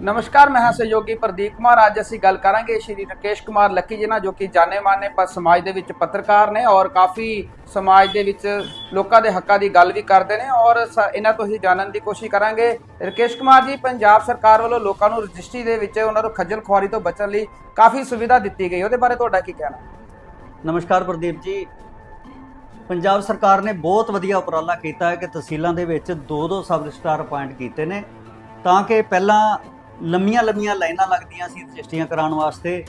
ਨਮਸਕਾਰ, ਮੈਂ ਹਾਂ ਸਹਿਯੋਗੀ ਪ੍ਰਦੀਪ ਕੁਮਾਰ। ਅੱਜ ਅਸੀਂ ਗੱਲ ਕਰਾਂਗੇ ਸ਼੍ਰੀ ਰਕੇਸ਼ ਕੁਮਾਰ ਲੱਕੀ ਜੀ ਨਾਲ, ਜੋ ਕਿ ਜਾਣੇ ਮਾਨੇ ਪਰ ਸਮਾਜ ਦੇ ਵਿੱਚ ਪੱਤਰਕਾਰ ਨੇ ਔਰ ਕਾਫੀ ਸਮਾਜ ਦੇ ਵਿੱਚ ਲੋਕਾਂ ਦੇ ਹੱਕਾਂ ਦੀ ਗੱਲ ਵੀ ਕਰਦੇ ਨੇ। ਔਰ ਇਹਨਾਂ ਤੋਂ ਹੀ ਜਾਣਨ ਦੀ ਕੋਸ਼ਿਸ਼ ਕਰਾਂਗੇ। ਰਕੇਸ਼ ਕੁਮਾਰ ਜੀ, ਪੰਜਾਬ ਸਰਕਾਰ ਵੱਲੋਂ ਲੋਕਾਂ ਨੂੰ ਰਜਿਸਟਰੀ ਦੇ ਵਿੱਚ ਉਹਨਾਂ ਨੂੰ ਖੱਜਲ ਖੁਆਰੀ ਤੋਂ ਬਚਣ ਲਈ ਕਾਫੀ ਸੁਵਿਧਾ ਦਿੱਤੀ ਗਈ। ਉਹਦੇ ਬਾਰੇ ਤੁਹਾਡਾ ਕੀ ਕਹਿਣਾ? ਨਮਸਕਾਰ ਪ੍ਰਦੀਪ ਜੀ। ਪੰਜਾਬ ਸਰਕਾਰ ਨੇ ਬਹੁਤ ਵਧੀਆ ਉਪਰਾਲਾ ਕੀਤਾ ਹੈ ਕਿ ਤਹਿਸੀਲਾਂ ਦੇ ਵਿੱਚ ਦੋ ਦੋ ਸਬ ਰਜਿਸਟਰ ਅਪਾਇੰਟ ਕੀਤੇ ਨੇ, ਤਾਂ ਕਿ ਪਹਿਲਾਂ ਲੰਮੀਆਂ ਲੰਮੀਆਂ ਲਾਈਨਾਂ ਲੱਗਦੀਆਂ ਸੀ ਰਜਿਸਟਰੀਆਂ ਕਰਾਉਣ ਵਾਸਤੇ।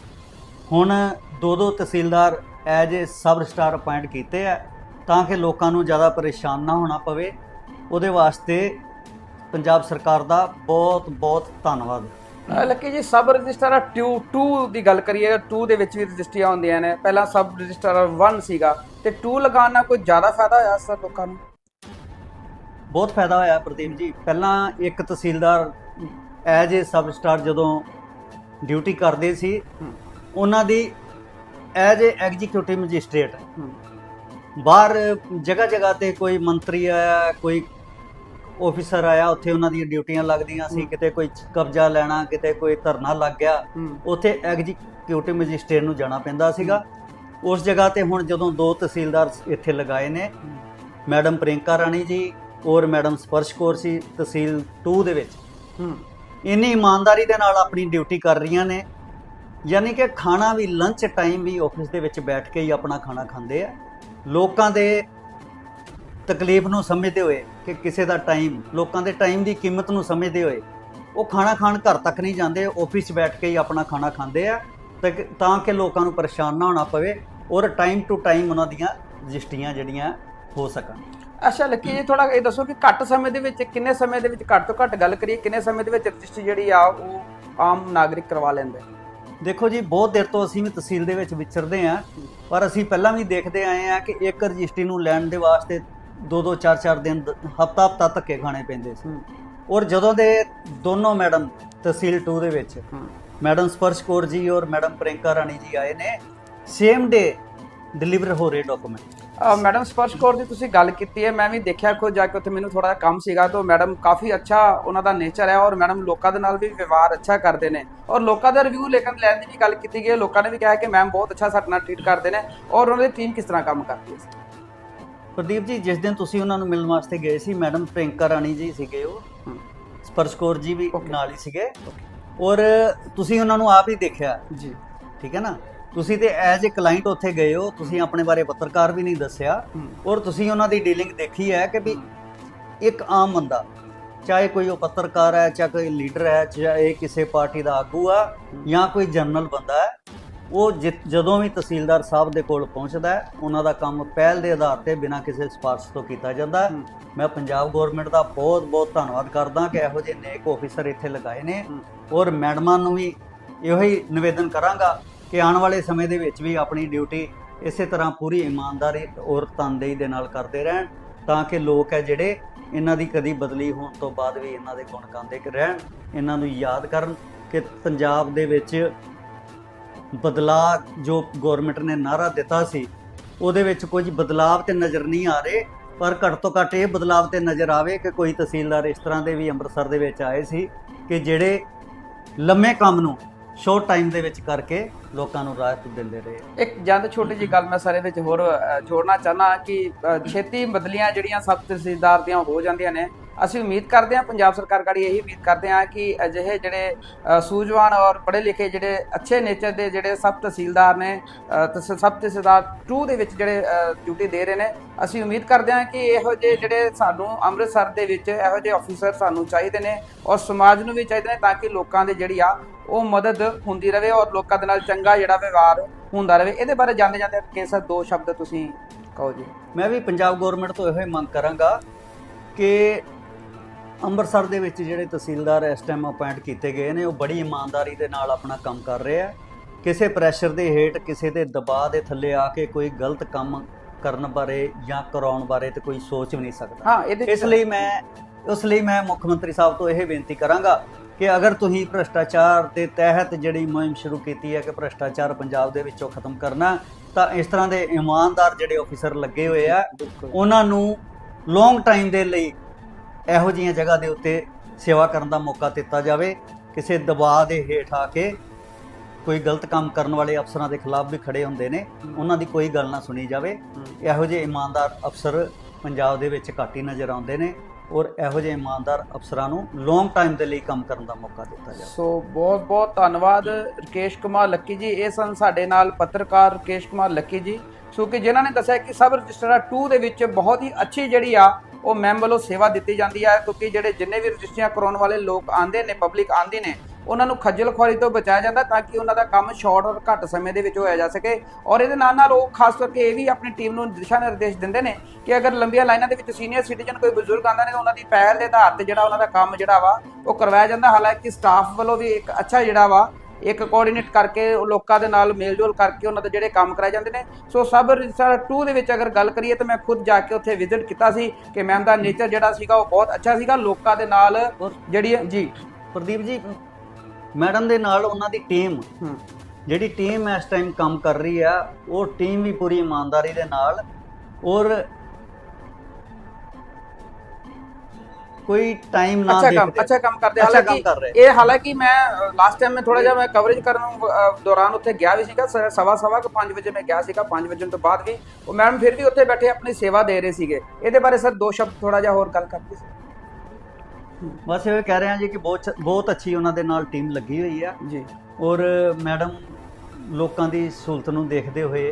ਹੁਣ ਦੋ ਦੋ tehsildar as a sub registrar appoint ਕੀਤੇ ਆ ਤਾਂ ਕਿ ਲੋਕਾਂ ਨੂੰ ਜ਼ਿਆਦਾ ਪਰੇਸ਼ਾਨ ਨਾ ਹੋਣਾ ਪਵੇ। ਉਹਦੇ ਵਾਸਤੇ ਪੰਜਾਬ ਸਰਕਾਰ ਦਾ ਬਹੁਤ ਬਹੁਤ ਧੰਨਵਾਦ ਲੱਕੀ ਜੀ ਸਬ ਰਜਿਸਟਰ 2 2 ਦੀ ਗੱਲ ਕਰੀਏ 2 ਦੇ ਵਿੱਚ ਵੀ ਰਜਿਸਟਰੀਆਂ ਹੁੰਦੀਆਂ ਨੇ ਪਹਿਲਾਂ ਸਬ ਰਜਿਸਟਰ 1 ਸੀਗਾ ਤੇ 2 ਲਗਾਉਣ ਨਾਲ ਕੋਈ ਜ਼ਿਆਦਾ ਫਾਇਦਾ ਹੋਇਆ ਸਰ ਲੋਕਾਂ ਨੂੰ? ਬਹੁਤ ਫਾਇਦਾ ਹੋਇਆ ਪ੍ਰਦੀਪ ਜੀ। ਪਹਿਲਾਂ ਇੱਕ ਤਹਿਸੀਲਦਾਰ ਐਜ ਏ ਸਬ ਸਟਾਰ ਜਦੋਂ ਡਿਊਟੀ ਕਰਦੇ ਸੀ। ਉਹਨਾਂ ਦੀ ਐਜ ਏ ਐਗਜ਼ੀਕਿਊਟਿਵ ਮੈਜਿਸਟ੍ਰੇਟ ਬਾਹਰ ਜਗ੍ਹਾ ਜਗ੍ਹਾ ਤੇ ਕੋਈ ਮੰਤਰੀ ਆਇਆ ਕੋਈ ਆਫੀਸਰ ਆਇਆ ਉੱਥੇ ਉਹਨਾਂ ਦੀਆਂ ਡਿਊਟੀਆਂ ਲੱਗਦੀਆਂ ਸੀ। ਕਿਤੇ ਕੋਈ ਕਬਜ਼ਾ ਲੈਣਾ ਕਿਤੇ ਕੋਈ ਧਰਨਾ ਲੱਗ ਗਿਆ ਉੱਥੇ ਐਗਜ਼ੀਕਿਊਟਿਵ ਮੈਜਿਸਟ੍ਰੇਟ ਨੂੰ ਜਾਣਾ ਪੈਂਦਾ ਸੀਗਾ ਉਸ ਜਗ੍ਹਾ ਤੇ ਹੁਣ ਜਦੋਂ ਦੋ ਤਹਿਸੀਲਦਾਰ ਇੱਥੇ ਲਗਾਏ ਨੇ ਮੈਡਮ ਪ੍ਰਿੰਕਾ ਰਾਣੀ ਜੀ ਔਰ ਮੈਡਮ ਸਪਰਸ਼ ਕੌਰ ਸੀ ਤਹਿਸੀਲ 2 ਦੇ ਵਿੱਚ ਇੰਨੀ ਇਮਾਨਦਾਰੀ ਦੇ ਨਾਲ ਆਪਣੀ ਡਿਊਟੀ ਕਰ ਰਹੀਆਂ ਨੇ। ਯਾਨੀ ਕਿ ਖਾਣਾ ਵੀ ਲੰਚ ਟਾਈਮ ਵੀ ਆਫਿਸ ਦੇ ਵਿੱਚ ਬੈਠ ਕੇ ਹੀ ਆਪਣਾ ਖਾਣਾ ਖਾਂਦੇ ਆ। ਲੋਕਾਂ ਦੇ ਤਕਲੀਫ ਨੂੰ ਸਮਝਦੇ ਹੋਏ ਕਿ ਕਿਸੇ ਦਾ ਟਾਈਮ ਲੋਕਾਂ ਦੇ ਟਾਈਮ ਦੀ ਕੀਮਤ ਨੂੰ ਸਮਝਦੇ ਹੋਏ ਉਹ ਖਾਣਾ ਖਾਣ ਘਰ ਤੱਕ ਨਹੀਂ ਜਾਂਦੇ ਆਫਿਸ 'ਚ ਬੈਠ ਕੇ ਹੀ ਆਪਣਾ ਖਾਣਾ ਖਾਂਦੇ ਆ। ਤਾਂ ਕਿ- ਤਾਂ ਕਿ ਲੋਕਾਂ ਨੂੰ ਪਰੇਸ਼ਾਨ ਨਾ ਹੋਣਾ ਪਵੇ ਔਰ ਟਾਈਮ ਟੂ ਟਾਈਮ ਉਹਨਾਂ ਦੀਆਂ ਰਜਿਸਟਰੀਆਂ ਜਿਹੜੀਆਂ ਹੋ ਸਕਣ। ਅੱਛਾ ਲੱਕੀ ਜੀ ਥੋੜਾ ਇਹ ਦੱਸੋ ਕਿ ਘੱਟ ਸਮੇਂ ਦੇ ਵਿੱਚ ਕਿੰਨੇ ਸਮੇਂ ਦੇ ਵਿੱਚ ਘੱਟ ਤੋਂ ਘੱਟ ਗੱਲ ਕਰੀਏ ਕਿੰਨੇ ਸਮੇਂ ਦੇ ਵਿੱਚ ਰਜਿਸਟਰੀ ਜਿਹੜੀ ਆ ਉਹ ਆਮ ਨਾਗਰਿਕ ਕਰਵਾ ਲੈਂਦੇ? ਦੇਖੋ ਜੀ ਬਹੁਤ ਦੇਰ ਤੋਂ ਅਸੀਂ ਵੀ ਤਹਿਸੀਲ ਦੇ ਵਿੱਚ ਵਿਚਰਦੇ ਆਂ ਪਰ ਅਸੀਂ ਪਹਿਲਾਂ ਵੀ ਦੇਖਦੇ ਆਏ ਆ ਕਿ ਇੱਕ ਰਜਿਸਟਰੀ ਨੂੰ ਲੈਣ ਦੇ ਵਾਸਤੇ ਦੋ ਦੋ ਚਾਰ ਚਾਰ ਦਿਨ ਹਫਤਾ ਹਫਤਾ ਧੱਕੇ ਖਾਣੇ ਪੈਂਦੇ ਸੀ। ਔਰ ਜਦੋਂ ਦੇ ਦੋਨੋਂ ਮੈਡਮ ਤਹਿਸੀਲ 2 ਦੇ ਵਿੱਚ ਮੈਡਮ ਸਪਰਸ਼ ਕੌਰ ਜੀ ਔਰ ਮੈਡਮ ਪ੍ਰਿੰਕਾ ਰਾਣੀ ਜੀ ਆਏ ਨੇ ਸੇਮ ਡੇ ਡਿਲੀਵਰ ਹੋ ਰਹੇ ਡਾਕੂਮੈਂਟ ਮੈਡਮ ਸਪਰਸ਼ ਕੌਰ ਦੀ ਤੁਸੀਂ ਗੱਲ ਕੀਤੀ ਹੈ ਮੈਂ ਵੀ ਦੇਖਿਆ ਖੁਦ ਜਾ ਕੇ ਉੱਥੇ ਮੈਨੂੰ ਥੋੜਾ ਜਿਹਾ ਕੰਮ ਸੀਗਾ ਤਾਂ ਮੈਡਮ ਕਾਫੀ ਅੱਛਾ ਉਹਨਾਂ ਦਾ ਨੇਚਰ ਹੈ ਔਰ ਮੈਡਮ ਲੋਕਾਂ ਦੇ ਨਾਲ ਵੀ ਵਿਵਹਾਰ ਅੱਛਾ ਕਰਦੇ ਨੇ। ਔਰ ਲੋਕਾਂ ਦਾ ਰਿਵਿਊ ਲੇਕਿਨ ਲੈਣ ਦੀ ਵੀ ਗੱਲ ਕੀਤੀ ਗਈ ਹੈ ਲੋਕਾਂ ਨੇ ਵੀ ਕਿਹਾ ਕਿ ਮੈਮ ਬਹੁਤ ਅੱਛਾ ਸਾਡੇ ਨਾਲ ਟ੍ਰੀਟ ਕਰਦੇ ਨੇ ਔਰ ਉਹਨਾਂ ਦੀ ਟੀਮ ਕਿਸ ਤਰ੍ਹਾਂ ਕੰਮ ਕਰਦੀ ਹੈ। ਪ੍ਰਦੀਪ ਜੀ ਜਿਸ ਦਿਨ ਤੁਸੀਂ ਉਹਨਾਂ ਨੂੰ ਮਿਲਣ ਵਾਸਤੇ ਗਏ ਸੀ ਮੈਡਮ ਪ੍ਰਿੰਕਾ ਰਾਣੀ ਜੀ ਸੀਗੇ ਉਹ ਸਪਰਸ਼ ਕੌਰ ਜੀ ਵੀ. ਨਾਲ ਹੀ ਸੀਗੇ। ਔਰ ਤੁਸੀਂ ਉਹਨਾਂ ਨੂੰ ਆਪ ਹੀ ਦੇਖਿਆ। ਜੀ। ਠੀਕ ਹੈ ਨਾ? ਤੁਸੀਂ ਤੇ ਐਜ਼ ਅ ਕਲਾਇੰਟ ਉੱਥੇ ਗਏ ਹੋ ਤੁਸੀਂ ਆਪਣੇ ਬਾਰੇ ਪੱਤਰਕਾਰ ਵੀ ਨਹੀਂ ਦੱਸਿਆ ਔਰ ਤੁਸੀਂ ਉਹਨਾਂ ਦੀ ਡੀਲਿੰਗ ਦੇਖੀ ਹੈ ਕਿ ਵੀ ਇੱਕ ਆਮ ਬੰਦਾ ਚਾਹੇ ਕੋਈ ਉਹ ਪੱਤਰਕਾਰ ਹੈ ਚਾਹੇ ਕੋਈ ਲੀਡਰ ਹੈ ਚਾਹੇ ਕਿਸੇ ਪਾਰਟੀ ਦਾ ਆਗੂ ਆ ਜਾਂ ਕੋਈ ਜਨਰਲ ਬੰਦਾ ਹੈ ਉਹ ਜਦੋਂ ਵੀ ਤਹਿਸੀਲਦਾਰ ਸਾਹਿਬ ਦੇ ਕੋਲ ਪਹੁੰਚਦਾ ਹੈ ਉਹਨਾਂ ਦਾ ਕੰਮ ਪਹਿਲ ਦੇ ਆਧਾਰ ਤੇ ਬਿਨਾਂ ਕਿਸੇ ਸਿਫਾਰਿਸ਼ ਤੋਂ ਕੀਤਾ ਜਾਂਦਾ ਹੈ। ਮੈਂ ਪੰਜਾਬ ਗਵਰਨਮੈਂਟ ਦਾ ਬਹੁਤ ਬਹੁਤ ਧੰਨਵਾਦ ਕਰਦਾ ਕਿ ਇਹੋ ਜਿਹੇ ਨੇਕ ਆਫੀਸਰ ਇੱਥੇ ਲਗਾਏ ਨੇ। ਔਰ ਮੈਡਮਾਂ ਨੂੰ ਵੀ ਇਹੋ ਹੀ ਨਿਵੇਦਨ ਕਰਾਂਗਾ ਕਿ ਆਉਣ ਵਾਲੇ ਸਮੇਂ ਦੇ ਵਿੱਚ ਵੀ ਆਪਣੀ ਡਿਊਟੀ ਇਸੇ ਤਰ੍ਹਾਂ ਪੂਰੀ ਇਮਾਨਦਾਰੀ ਔਰ ਤਨਦੇਹੀ ਦੇ ਨਾਲ ਕਰਦੇ ਰਹਿਣ ਤਾਂ ਕਿ ਲੋਕ ਹੈ ਜਿਹੜੇ ਇਹਨਾਂ ਦੀ ਕਦੀ ਬਦਲੀ ਹੋਣ ਤੋਂ ਬਾਅਦ ਵੀ ਇਹਨਾਂ ਦੇ ਗੁਣ ਗਾਉਂਦੇ ਰਹਿਣ, ਇਹਨਾਂ ਨੂੰ ਯਾਦ ਕਰਨ ਕਿ ਪੰਜਾਬ ਦੇ ਵਿੱਚ ਬਦਲਾਅ ਜੋ ਗਵਰਨਮੈਂਟ ਨੇ ਨਾਰਾ ਦਿੱਤਾ ਸੀ, ਉਹਦੇ ਵਿੱਚ ਕੁਝ ਬਦਲਾਅ ਤੇ ਨਜ਼ਰ ਨਹੀਂ ਆ ਰਹੇ, ਪਰ ਘੱਟ ਤੋਂ ਘੱਟ ਇਹ ਬਦਲਾਅ ਤੇ ਨਜ਼ਰ ਆਵੇ ਕਿ ਕੋਈ ਤਹਿਸੀਲਦਾਰ ਇਸ ਤਰ੍ਹਾਂ ਦੇ ਵੀ ਅੰਮ੍ਰਿਤਸਰ ਦੇ ਵਿੱਚ ਆਏ ਸੀ ਕਿ ਜਿਹੜੇ ਲੰਮੇ ਕੰਮ ਨੂੰ ਸ਼ੋਰਟ ਟਾਈਮ ਦੇ ਵਿੱਚ ਕਰਕੇ ਲੋਕਾਂ ਨੂੰ ਰਾਹਤ ਦਿੰਦੇ ਰਹੇ। ਇੱਕ ਜੰਦ ਛੋਟੀ ਜੀ ਗੱਲ ਮੈਂ ਸਾਰੇ ਵਿੱਚ ਹੋਰ ਅ, ਜੋੜਨਾ ਚਾਹਨਾ ਕਿ ਅ, ਛੇਤੀ ਬਦਲੀਆਂ ਜਿਹੜੀਆਂ ਸਭ ਤਹਿਸੀਲਦਾਰ ਦੀਆਂ ਹੋ ਜਾਂਦੀਆਂ ਨੇ ਅਸੀਂ ਉਮੀਦ ਕਰਦੇ ਹਾਂ ਪੰਜਾਬ ਸਰਕਾਰ ਗਾੜੀ ਇਹੀ ਉਮੀਦ ਕਰਦੇ ਹਾਂ ਕਿ ਅਜਿਹੇ ਜਿਹੜੇ ਸੂਝਵਾਨ ਔਰ ਪੜ੍ਹੇ ਲਿਖੇ ਜਿਹੜੇ ਅੱਛੇ ਨੇਚਰ ਦੇ ਜਿਹੜੇ ਸਬ ਤਹਿਸੀਲਦਾਰ ਨੇ ਅ, ਤਸ- ਸਬ ਤਹਿਸੀਲਦਾਰ 2 ਦੇ ਵਿੱਚ ਜਿਹੜੇ ਡਿਊਟੀ ਦੇ ਰਹੇ ਨੇ ਅਸੀਂ ਉਮੀਦ ਕਰਦੇ ਹਾਂ ਕਿ ਇਹੋ ਜਿਹੇ ਜਿਹੜੇ ਸਾਨੂੰ ਅੰਮ੍ਰਿਤਸਰ ਦੇ ਵਿੱਚ ਇਹੋ ਜਿਹੇ ਆਫੀਸਰ ਸਾਨੂੰ ਚਾਹੀਦੇ ਨੇ ਔਰ ਸਮਾਜ ਨੂੰ ਵੀ ਚਾਹੀਦੇ ਨੇ ਤਾਂ ਕਿ ਲੋਕਾਂ ਦੇ ਜਿਹੜੀ ਆ ਉਹ ਮਦਦ ਹੁੰਦੀ ਰਹੇ ਔਰ ਲੋਕਾਂ ਦੇ ਨਾਲ ਚੰਗਾ ਜਿਹੜਾ ਵਿਵਹਾਰ ਹੁੰਦਾ ਰਹੇ ਇਹਦੇ ਬਾਰੇ ਜਾਂਦੇ ਜਾਂਦੇ ਕੇਸਰ ਦੋ ਸ਼ਬਦ ਤੁਸੀਂ ਕਹੋ ਜੀ। ਮੈਂ ਵੀ ਪੰਜਾਬ ਗਵਰਨਮੈਂਟ ਤੋਂ ਇਹੋ ਹੀ ਮੰਗ ਕਰਾਂਗਾ ਕਿ ਅੰਮ੍ਰਿਤਸਰ ਦੇ ਵਿੱਚ ਜਿਹੜੇ ਤਹਿਸੀਲਦਾਰ ਇਸ ਟਾਈਮ ਅਪਾਇੰਟ ਕੀਤੇ ਗਏ ਨੇ ਉਹ ਬੜੀ ਇਮਾਨਦਾਰੀ ਦੇ ਨਾਲ ਆਪਣਾ ਕੰਮ ਕਰ ਰਹੇ ਆ। ਕਿਸੇ ਪ੍ਰੈਸ਼ਰ ਦੇ ਹੇਠ ਕਿਸੇ ਦੇ ਦਬਾਅ ਦੇ ਥੱਲੇ ਆ ਕੇ ਕੋਈ ਗਲਤ ਕੰਮ ਕਰਨ ਬਾਰੇ ਜਾਂ ਕਰਾਉਣ ਬਾਰੇ ਤੇ ਕੋਈ ਸੋਚ ਵੀ ਨਹੀਂ ਸਕਦਾ। ਹਾਂ ਇਹਦੇ ਇਸ ਲਈ ਮੈਂ ਉਸ ਲਈ ਮੈਂ ਮੁੱਖ ਮੰਤਰੀ ਸਾਹਿਬ ਤੋਂ ਇਹ ਬੇਨਤੀ ਕਰਾਂਗਾ ਕਿ ਅਗਰ ਤੁਸੀਂ ਭ੍ਰਸ਼ਟਾਚਾਰ ਦੇ ਤਹਿਤ ਜਿਹੜੀ ਮੁਹਿੰਮ ਸ਼ੁਰੂ ਕੀਤੀ ਹੈ ਕਿ ਭ੍ਰਸ਼ਟਾਚਾਰ ਪੰਜਾਬ ਦੇ ਵਿੱਚੋਂ ਖਤਮ ਕਰਨਾ ਤਾਂ ਇਸ ਤਰ੍ਹਾਂ ਦੇ ਇਮਾਨਦਾਰ ਜਿਹੜੇ ਅਫੀਸਰ ਲੱਗੇ ਹੋਏ ਆ ਉਹਨਾਂ ਨੂੰ ਲੌਂਗ ਟਾਈਮ ਦੇ ਲਈ ਇਹੋ ਜਿਹੀਆਂ ਜਗ੍ਹਾ ਦੇ ਉੱਤੇ ਸੇਵਾ ਕਰਨ ਦਾ ਮੌਕਾ ਦਿੱਤਾ ਜਾਵੇ। ਕਿਸੇ ਦਬਾਅ ਦੇ ਹੇਠ ਆ ਕੇ ਕੋਈ ਗਲਤ ਕੰਮ ਕਰਨ ਵਾਲੇ ਅਫਸਰਾਂ ਦੇ ਖਿਲਾਫ ਵੀ ਖੜੇ ਹੁੰਦੇ ਨੇ, ਉਹਨਾਂ ਦੀ ਕੋਈ ਗੱਲ ਨਾ ਸੁਣੀ ਜਾਵੇ। ਇਹੋ ਜਿਹੇ ਇਮਾਨਦਾਰ ਅਫਸਰ ਪੰਜਾਬ ਦੇ ਵਿੱਚ ਘੱਟ ਹੀ ਨਜ਼ਰ ਆਉਂਦੇ ਨੇ ਔਰ ਇਹੋ ਜਿਹੇ ਇਮਾਨਦਾਰ ਅਫਸਰਾਂ ਨੂੰ ਲੌਂਗ ਟਾਈਮ ਦੇ ਲਈ ਕੰਮ ਕਰਨ ਦਾ ਮੌਕਾ ਦਿੱਤਾ ਜਾਵੇ। ਸੋ ਬਹੁਤ ਬਹੁਤ ਧੰਨਵਾਦ ਰਕੇਸ਼ ਕੁਮਾਰ ਲੱਕੀ ਜੀ। ਇਹ ਸਨ ਸਾਡੇ ਨਾਲ ਪੱਤਰਕਾਰ ਰਕੇਸ਼ ਕੁਮਾਰ ਲੱਕੀ ਜੀ। ਸੋ ਕਿ ਜਿਨ੍ਹਾਂ ਨੇ ਦੱਸਿਆ ਕਿ ਸਬ ਰਜਿਸਟਰ 2 ਦੇ ਵਿੱਚ ਬਹੁਤ ਹੀ ਅੱਛੀ ਜਿਹੜੀ ਆ ਉਹ ਮੈਮ ਵੱਲੋਂ ਸੇਵਾ ਦਿੱਤੀ ਜਾਂਦੀ ਹੈ, ਕਿਉਂਕਿ ਜਿਹੜੇ ਜਿੰਨੇ ਵੀ ਰਜਿਸਟਰੀਆਂ ਕਰਾਉਣ ਵਾਲੇ ਲੋਕ ਆਂਦੇ ਨੇ ਪਬਲਿਕ ਆਂਦੀ ਨੇ, ਉਹਨਾਂ ਨੂੰ ਖੱਜਲ ਖੁਆਰੀ ਤੋਂ ਬਚਾਇਆ ਜਾਂਦਾ ਤਾਂ ਕਿ ਉਹਨਾਂ ਦਾ ਕੰਮ ਸ਼ਾਰਟ ਔਰ ਘੱਟ ਸਮੇਂ ਦੇ ਵਿੱਚ ਹੋਇਆ ਜਾ ਸਕੇ। ਔਰ ਇਹਦੇ ਨਾਲ ਨਾਲ ਉਹ ਖਾਸ ਕਰਕੇ ਇਹ ਵੀ ਆਪਣੀ ਟੀਮ ਨੂੰ ਦਿਸ਼ਾ ਨਿਰਦੇਸ਼ ਦਿੰਦੇ ਨੇ ਕਿ ਅਗਰ ਲੰਬੀਆਂ ਲਾਈਨਾਂ ਦੇ ਵਿੱਚ ਸੀਨੀਅਰ ਸਿਟੀਜ਼ਨ ਕੋਈ ਬਜ਼ੁਰਗ ਆਂਦਾ ਨੇ ਤਾਂ ਉਹਨਾਂ ਦੀ ਪਹਿਲ ਦੇ ਆਧਾਰ ਤੇ ਜਿਹੜਾ ਉਹਨਾਂ ਦਾ ਕੰਮ ਜਿਹੜਾ ਵਾ, ਉਹ ਕਰਵਾਇਆ ਜਾਂਦਾ। ਹਾਲਾਂਕਿ ਸਟਾਫ ਵੱਲੋਂ ਵੀ ਇੱਕ ਅੱਛਾ ਜਿਹੜਾ ਵਾ ਇੱਕ ਕੋਆਰਡੀਨੇਟ ਕਰਕੇ ਲੋਕਾਂ ਦੇ ਨਾਲ ਮੇਲਜੋਲ ਕਰਕੇ ਉਹਨਾਂ ਦੇ ਜਿਹੜੇ ਕੰਮ ਕਰਾਏ ਜਾਂਦੇ ਨੇ। ਸੋ ਸਬ ਰਜਿਸਟਰ 2 ਦੇ ਵਿੱਚ ਅਗਰ ਗੱਲ ਕਰੀਏ ਤਾਂ ਮੈਂ ਖੁਦ ਜਾ ਕੇ ਉੱਥੇ ਵਿਜ਼ਿਟ ਕੀਤਾ ਸੀ ਕਿ ਮੈਮ ਦਾ ਨੇਚਰ ਜਿਹੜਾ ਸੀਗਾ ਉਹ ਬਹੁਤ ਅੱਛਾ ਸੀਗਾ। ਲੋਕਾਂ ਦੇ ਨਾਲ ਜਿਹੜੀ ਜੀ। ਪ੍ਰਦੀਪ ਜੀ ਮੈਡਮ ਦੇ ਨਾਲ ਉਹਨਾਂ ਦੀ ਟੀਮ ਜਿਹੜੀ ਟੀਮ ਇਸ ਟਾਈਮ ਕੰਮ ਕਰ ਰਹੀ ਆ ਉਹ ਟੀਮ ਵੀ ਪੂਰੀ ਇਮਾਨਦਾਰੀ ਦੇ ਨਾਲ ਔਰ ਕੋਈ ਟਾਈਮ ਨਾ ਅੱਛਾ ਕੰਮ ਅੱਛਾ ਕੰਮ ਕਰਦੇ। ਹਾਲਾਂਕਿ ਕਰ ਰਹੇ। ਇਹ ਹਾਲਾਂਕਿ ਮੈਂ ਲਾਸਟ ਟਾਈਮ ਮੈਂ ਥੋੜਾ ਜਿਹਾ ਮੈਂ ਕਵਰੇਜ ਕਰਨ ਦੌਰਾਨ ਉੱਥੇ ਗਿਆ ਵੀ ਸੀਗਾ। ਸਵਾ ਸਵਾ ਕੁ 5 ਵਜੇ ਮੈਂ ਗਿਆ ਸੀਗਾ 5 ਵਜੇ ਤੋਂ ਬਾਅਦ ਵੀ। ਉਹ ਮੈਡਮ ਫਿਰ ਵੀ ਉੱਥੇ ਬੈਠੇ ਆਪਣੀ ਸੇਵਾ ਦੇ ਰਹੇ ਸੀਗੇ। ਇਹਦੇ ਬਾਰੇ ਸਰ ਦੋ ਸ਼ਬਦ ਥੋੜਾ ਜਿਹਾ ਹੋਰ ਗੱਲ ਕਰਦੇ ਸੀ। ਬਸ ਇਹ ਕਹਿ ਰਹੇ ਹਾਂ ਜੀ ਕਿ ਬਹੁਤ ਬਹੁਤ ਅੱਛੀ ਉਹਨਾਂ ਦੇ ਨਾਲ ਟੀਮ ਲੱਗੀ ਹੋਈ ਆ। ਜੀ। ਔਰ ਮੈਡਮ ਲੋਕਾਂ ਦੀ ਸਹੂਲਤ ਨੂੰ ਦੇਖਦੇ ਹੋਏ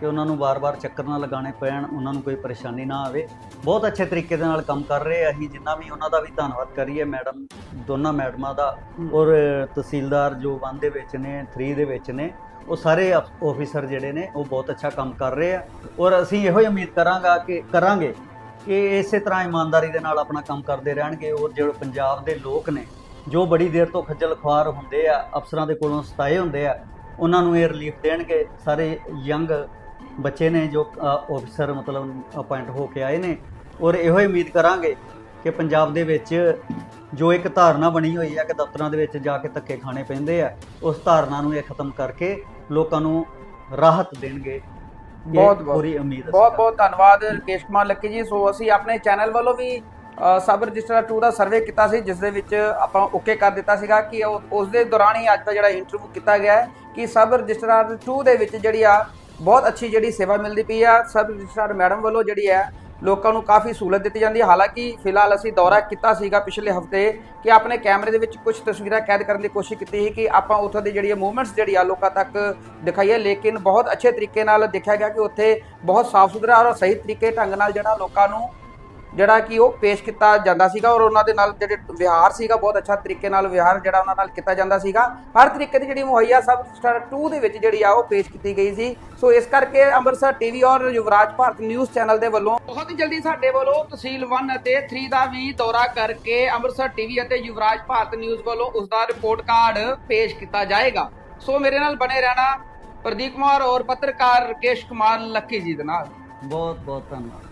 ਕਿ ਉਹਨਾਂ ਨੂੰ ਵਾਰ-ਵਾਰ ਚੱਕਰ ਨਾ ਲਗਾਉਣੇ ਪੈਣ ਉਹਨਾਂ ਨੂੰ ਕੋਈ ਪਰੇਸ਼ਾਨੀ ਨਾ ਆਵੇ। ਬਹੁਤ ਅੱਛੇ ਤਰੀਕੇ ਦੇ ਨਾਲ ਕੰਮ ਕਰ ਰਹੇ ਆ ਅਸੀਂ ਜਿੰਨਾ ਵੀ ਉਹਨਾਂ ਦਾ ਵੀ ਧੰਨਵਾਦ ਕਰੀਏ ਮੈਡਮ ਦੋਨਾਂ ਮੈਡਮਾਂ ਦਾ। ਔਰ ਤਹਿਸੀਲਦਾਰ ਜੋ 1 ਦੇ ਵਿੱਚ ਨੇ 3 ਦੇ ਵਿੱਚ ਨੇ ਉਹ ਸਾਰੇ ਆਫੀਸਰ ਜਿਹੜੇ ਨੇ ਉਹ ਬਹੁਤ ਅੱਛਾ ਕੰਮ ਕਰ ਰਹੇ ਆ। ਔਰ ਅਸੀਂ ਇਹੋ ਹੀ ਉਮੀਦ ਕਰਾਂਗਾ ਕਿ ਕਰਾਂਗੇ ਕਿ ਇਸੇ ਤਰ੍ਹਾਂ ਇਮਾਨਦਾਰੀ ਦੇ ਨਾਲ ਆਪਣਾ ਕੰਮ ਕਰਦੇ ਰਹਿਣਗੇ। ਔਰ ਜਿਹੜੇ ਪੰਜਾਬ ਦੇ ਲੋਕ ਨੇ ਜੋ ਬੜੀ ਦੇਰ ਤੋਂ ਖੱਜਲ ਖੁਆਰ ਹੁੰਦੇ ਆ ਅਫਸਰਾਂ ਦੇ ਕੋਲੋਂ ਸਤਾਏ ਹੁੰਦੇ ਆ ਉਹਨਾਂ ਨੂੰ ਇਹ ਰਿਲੀਫ ਦੇਣਗੇ। ਸਾਰੇ ਯੰਗ ਬੱਚੇ ਨੇ ਜੋ ਆਫਿਸਰ ਮਤਲਬ ਅਪਾਇੰਟ ਹੋ ਕੇ ਆਏ ਨੇ। ਔਰ ਇਹੋ ਹੀ ਉਮੀਦ ਕਰਾਂਗੇ ਕਿ ਪੰਜਾਬ ਦੇ ਵਿੱਚ ਜੋ ਇੱਕ ਧਾਰਨਾ ਬਣੀ ਹੋਈ ਹੈ ਕਿ ਦਫ਼ਤਰਾਂ ਦੇ ਵਿੱਚ ਜਾ ਕੇ ਧੱਕੇ ਖਾਣੇ ਪੈਂਦੇ ਆ ਉਸ ਧਾਰਨਾ ਨੂੰ ਇਹ ਖਤਮ ਕਰਕੇ ਲੋਕਾਂ ਨੂੰ ਰਾਹਤ ਦੇਣਗੇ। ਬਹੁਤ- ਬਹੁਤ- ਪੂਰੀ ਉਮੀਦ ਬਹੁਤ ਬਹੁਤ ਧੰਨਵਾਦ ਰਕੇਸ਼ ਕੁਮਾਰ ਲੱਕੀ ਜੀ। ਸੋ ਅਸੀਂ ਆਪਣੇ ਚੈਨਲ ਵੱਲੋਂ ਵੀ ਸਬ ਰਜਿਸਟਰ 2 ਦਾ ਸਰਵੇ ਕੀਤਾ ਸੀ, ਜਿਸ ਦੇ ਵਿੱਚ ਆਪਾਂ ਓਕੇ ਕਰ ਦਿੱਤਾ ਸੀਗਾ ਕਿ ਉਹ- ਉਸ ਦੇ ਦੌਰਾਨ ਹੀ ਅੱਜ ਦਾ ਜਿਹੜਾ ਇੰਟਰਵਿਊ ਕੀਤਾ ਗਿਆ ਹੈ ਕਿ ਸਬ ਰਜਿਸਟਰ 2 ਦੇ ਵਿੱਚ ਜਿਹੜੀ ਆ, ਬਹੁਤ ਅੱਛੀ ਜਿਹੜੀ ਸੇਵਾ ਮਿਲਦੀ ਪਈ ਆ। ਸਬ ਰਜਿਸਟਰ ਮੈਡਮ ਵੱਲੋਂ ਜਿਹੜੀ ਹੈ ਲੋਕਾਂ ਨੂੰ ਕਾਫੀ ਸਹੂਲਤ ਦਿੱਤੀ ਜਾਂਦੀ ਹੈ ਹਾਲਾਂਕਿ ਫਿਲਹਾਲ ਅਸੀਂ ਦੌਰਾ ਕੀਤਾ ਸੀਗਾ ਪਿਛਲੇ ਹਫ਼ਤੇ ਕਿ ਆਪਣੇ ਕੈਮਰੇ ਦੇ ਵਿੱਚ ਕੁਝ ਤਸਵੀਰਾਂ ਕੈਦ ਕਰਨ ਦੀ ਕੋਸ਼ਿਸ਼ ਕੀਤੀ ਸੀ ਕਿ ਆਪਾਂ ਉੱਥੋਂ ਦੀ ਜਿਹੜੀ ਮੂਵਮੈਂਟਸ ਜਿਹੜੀ ਆ, ਲੋਕਾਂ ਤੱਕ ਦਿਖਾਈਏ। ਲੇਕਿਨ ਬਹੁਤ ਅੱਛੇ ਤਰੀਕੇ ਨਾਲ ਦੇਖਿਆ ਗਿਆ ਕਿ ਉੱਥੇ ਬਹੁਤ ਸਾਫ਼ ਸੁਥਰਾ ਔਰ ਸਹੀ ਤਰੀਕੇ ਢੰਗ ਨਾਲ ਜਿਹੜਾ ਲੋਕਾਂ ਨੂੰ ਜਿਹੜਾ ਕਿ ਉਹ ਪੇਸ਼ ਕੀਤਾ ਜਾਂਦਾ ਸੀਗਾ ਔਰ ਉਹਨਾਂ ਦੇ ਨਾਲ ਜਿਹੜੇ ਵਿਹਾਰ ਸੀਗਾ, ਬਹੁਤ ਅੱਛਾ ਤਰੀਕੇ ਨਾਲ ਵਿਹਾਰ ਜਿਹੜਾ ਉਹਨਾਂ ਨਾਲ ਕੀਤਾ ਜਾਂਦਾ ਸੀਗਾ। ਹਰ ਤਰੀਕੇ ਦੀ ਜਿਹੜੀ ਮੁਹੱਈਆ ਸਬ ਸਟਾਰ 2 ਦੇ ਵਿੱਚ ਜਿਹੜੀ ਆ ਉਹ ਪੇਸ਼ ਕੀਤੀ ਗਈ ਸੀ। ਸੋ ਇਸ ਕਰਕੇ ਅੰਮ੍ਰਿਤਸਰ ਟੀਵੀ ਔਰ ਯੁਵਰਾਜ ਭਾਰਤ ਨਿਊਜ਼ ਚੈਨਲ ਦੇ ਵੱਲੋਂ ਬਹੁਤ ਹੀ ਜਲਦੀ ਸਾਡੇ ਵੱਲੋਂ ਤਹਿਸੀਲ 1 ਅਤੇ 3 ਦਾ ਵੀ ਦੌਰਾ ਕਰਕੇ ਅੰਮ੍ਰਿਤਸਰ ਟੀਵੀ ਅਤੇ ਯੁਵਰਾਜ ਭਾਰਤ ਨਿਊਜ਼ ਵੱਲੋਂ ਉਸ ਦਾ ਰਿਪੋਰਟ ਕਾਰਡ ਪੇਸ਼ ਕੀਤਾ ਜਾਏਗਾ। ਸੋ ਮੇਰੇ ਨਾਲ ਬਣੇ ਰਹਿਣਾ ਪ੍ਰਦੀਪ ਕੁਮਾਰ ਔਰ ਪੱਤਰਕਾਰ ਰਕੇਸ਼ ਕੁਮਾਰ ਲੱਕੀ ਜੀ ਦੇ ਨਾਲ। ਬਹੁਤ ਬਹੁਤ ਧੰਨਵਾਦ।